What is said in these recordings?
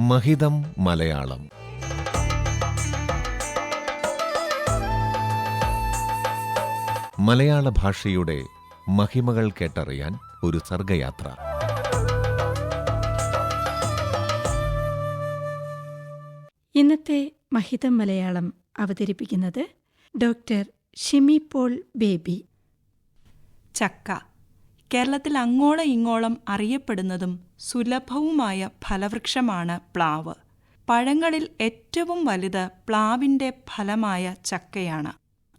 മഹിതം മലയാളം. മലയാള ഭാഷയുടെ മഹിമകൾ കേട്ടറിയാൻ ഒരു സർഗയാത്ര. ഇന്നത്തെ മഹിതം മലയാളം അവതരിപ്പിക്കുന്നത് ഡോക്ടർ ഷിമി പോൾ ബേബി. ചക്ക. കേരളത്തിൽ അങ്ങോളം ഇങ്ങോളം അറിയപ്പെടുന്നതും സുലഭവുമായ ഫലവൃക്ഷമാണ് പ്ലാവ്. പഴങ്ങളിൽ ഏറ്റവും വലുത് പ്ലാവിന്റെ ഫലമായ ചക്കയാണ്.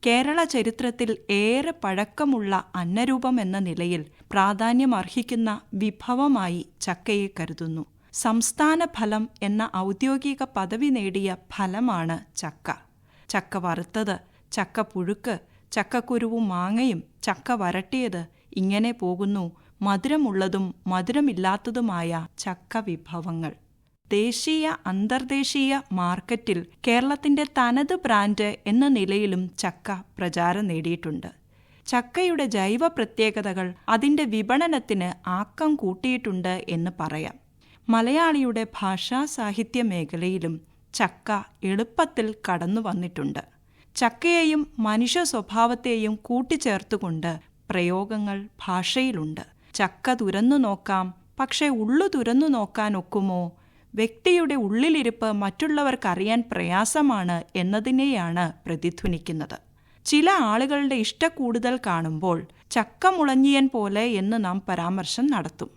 കേരള ചരിത്രത്തിൽ ഏറെ പഴക്കമുള്ള അന്നരൂപം എന്ന നിലയിൽ പ്രാധാന്യമർഹിക്കുന്ന വിഭവമായി ചക്കയെ കരുതുന്നു. സംസ്ഥാന ഫലം എന്ന ഔദ്യോഗിക പദവി നേടിയ ഫലമാണ് ചക്ക. ചക്ക വറുത്തത് ചക്ക പുഴുക്ക് ചക്കക്കുരുവും മാങ്ങയും ചക്ക വരട്ടിയത് ഇങ്ങനെ പോകുന്നു. മധുരമുള്ളതും മധുരമില്ലാത്തതുമായ ചക്ക വിഭവങ്ങൾ. ദേശീയ അന്തർദേശീയ മാർക്കറ്റിൽ കേരളത്തിന്റെ തനത് ബ്രാൻഡ് എന്ന നിലയിലും ചക്ക പ്രചാരം നേടിയിട്ടുണ്ട്. ചക്കയുടെ ജൈവ പ്രത്യേകതകൾ അതിന്റെ വിപണനത്തിന് ആക്കം കൂട്ടിയിട്ടുണ്ട് എന്ന് പറയാം. മലയാളിയുടെ ഭാഷാ സാഹിത്യ മേഖലയിലും ചക്ക എളുപ്പത്തിൽ കടന്നു വന്നിട്ടുണ്ട് ചക്കയെയും മനുഷ്യ സ്വഭാവത്തെയും കൂട്ടിച്ചേർത്തുകൊണ്ട് പ്രയോഗങ്ങൾ ഭാഷയിലുണ്ട്. ചക്ക തുരന്നു നോക്കാം പക്ഷേ ഉള്ളു തുരന്നു നോക്കാൻ ഒക്കുമോ? വ്യക്തിയുടെ ഉള്ളിലിരിപ്പ് മറ്റുള്ളവർക്കറിയാൻ പ്രയാസമാണ് എന്നതിനെയാണ് പ്രതിധ്വനിക്കുന്നത്. ചില ആളുകളുടെ ഇഷ്ടക്കൂടുതൽ കാണുമ്പോൾ ചക്ക മുളഞ്ഞിയൻ പോലെ എന്ന് നാം പരാമർശം നടത്തും.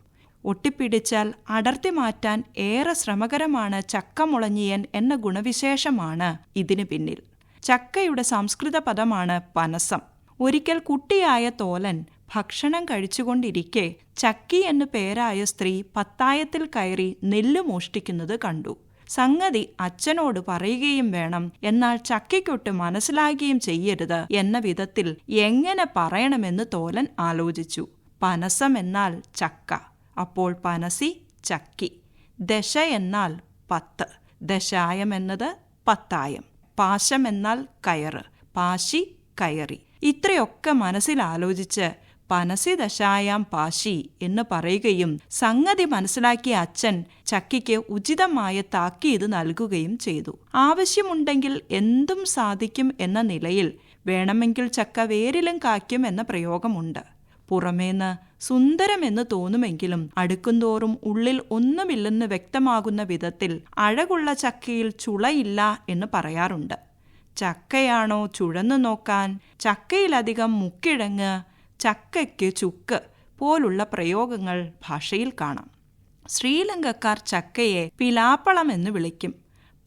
ഒട്ടിപ്പിടിച്ചാൽ അടർത്തി മാറ്റാൻ ഏറെ ശ്രമകരമാണ് ചക്ക മുളഞ്ഞിയൻ എന്ന ഗുണവിശേഷമാണ് ഇതിനു പിന്നിൽ. ചക്കയുടെ സംസ്കൃത പദമാണ് പനസം. ഒരിക്കൽ കുട്ടിയായ തോലൻ ഭക്ഷണം കഴിച്ചുകൊണ്ടിരിക്കെ ചക്കി എന്നു പേരായ സ്ത്രീ പത്തായത്തിൽ കയറി നെല്ല് മോഷ്ടിക്കുന്നത് കണ്ടു. സംഗതി അച്ഛനോട് പറയുകയും വേണം. എന്നാൽ ചക്കിക്കൊട്ട് മനസ്സിലാകുകയും ചെയ്യരുത് എന്ന വിധത്തിൽ എങ്ങനെ പറയണമെന്ന് തോലൻ ആലോചിച്ചു. പനസം എന്നാൽ ചക്ക. അപ്പോൾ പനസി ചക്കി. ദശ എന്നാൽ പത്ത്. ദശായം എന്നത് പത്തായം. പാശം എന്നാൽ കയറ്. പാശി കയറി. ഇത്രയൊക്കെ മനസ്സിൽ ആലോചിച്ച് പനസി ദശായാം പാശി എന്ന് പറയുകയും സംഗതി മനസ്സിലാക്കിയ അച്ഛൻ ചക്കിക്ക് ഉചിതമായ താക്കീത് നൽകുകയും ചെയ്തു. ആവശ്യമുണ്ടെങ്കിൽ എന്തും സാധിക്കും എന്ന നിലയിൽ വേണമെങ്കിൽ ചക്ക വേരിലും കായ്ക്കും എന്ന പ്രയോഗമുണ്ട്. പുറമേന്ന് സുന്ദരമെന്ന് തോന്നുമെങ്കിലും അടുക്കുന്തോറും ഉള്ളിൽ ഒന്നുമില്ലെന്ന് വ്യക്തമാകുന്ന വിധത്തിൽ അഴകുള്ള ചക്കയിൽ ചുളയില്ല എന്ന് പറയാറുണ്ട്. ചക്കയാണോ ചുഴന്നു നോക്കാൻ? ചക്കയിലധികം മുക്കിഴങ്ങ് ചക്കയ്ക്ക് ചുക്ക് പോലുള്ള പ്രയോഗങ്ങൾ ഭാഷയിൽ കാണാം. ശ്രീലങ്കക്കാർ ചക്കയെ പിലാപ്പളം എന്ന് വിളിക്കും.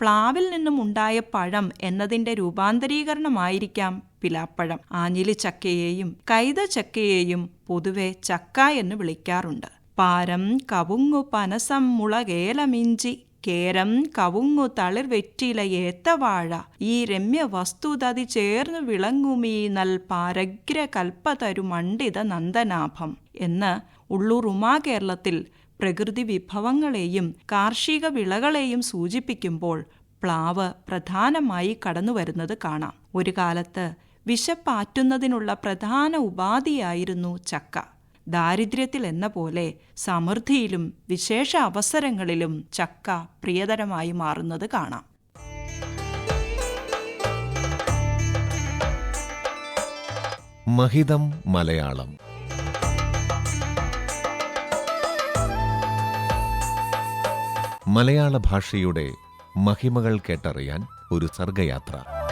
പ്ലാവിൽ നിന്നും ഉണ്ടായ പഴം എന്നതിന്റെ രൂപാന്തരീകരണമായിരിക്കാം പിലാപ്പഴം. ആഞ്ഞിലി ചക്കയെയും കൈത ചക്കയെയും പൊതുവെ ചക്ക എന്ന് വിളിക്കാറുണ്ട്. പാരം കവുങ്ങു പനസം മുളകേലമിഞ്ചി കേരം കവുങ്ങു തളിർ വെറ്റില ഏത്തവാഴ ഈ രമ്യ വസ്തുതതി ചേർന്നു വിളങ്ങുമീ നൽ പാരഗ്ര കൽപ്പതരു മണ്ഡിത നന്ദനാഭം എന്ന് ഉള്ളൂർ ഉമാകേരളത്തിൽ പ്രകൃതി വിഭവങ്ങളെയും കാർഷിക വിളകളെയും സൂചിപ്പിക്കുമ്പോൾ പ്ലാവ് പ്രധാനമായി കടന്നുവരുന്നത് കാണാം. ഒരു കാലത്ത് വിശപ്പാറ്റുന്നതിനുള്ള പ്രധാന ഉപാധിയായിരുന്നു ചക്ക. ദാരിദ്ര്യത്തിൽ എന്ന പോലെ സമൃദ്ധിയിലും വിശേഷ അവസരങ്ങളിലും ചക്ക പ്രിയതരമായി മാറുന്നത് കാണാം. മഹിതം മലയാളം. മലയാള ഭാഷയുടെ മഹിമകൾ കേട്ടറിയാൻ ഒരു സർഗയാത്ര.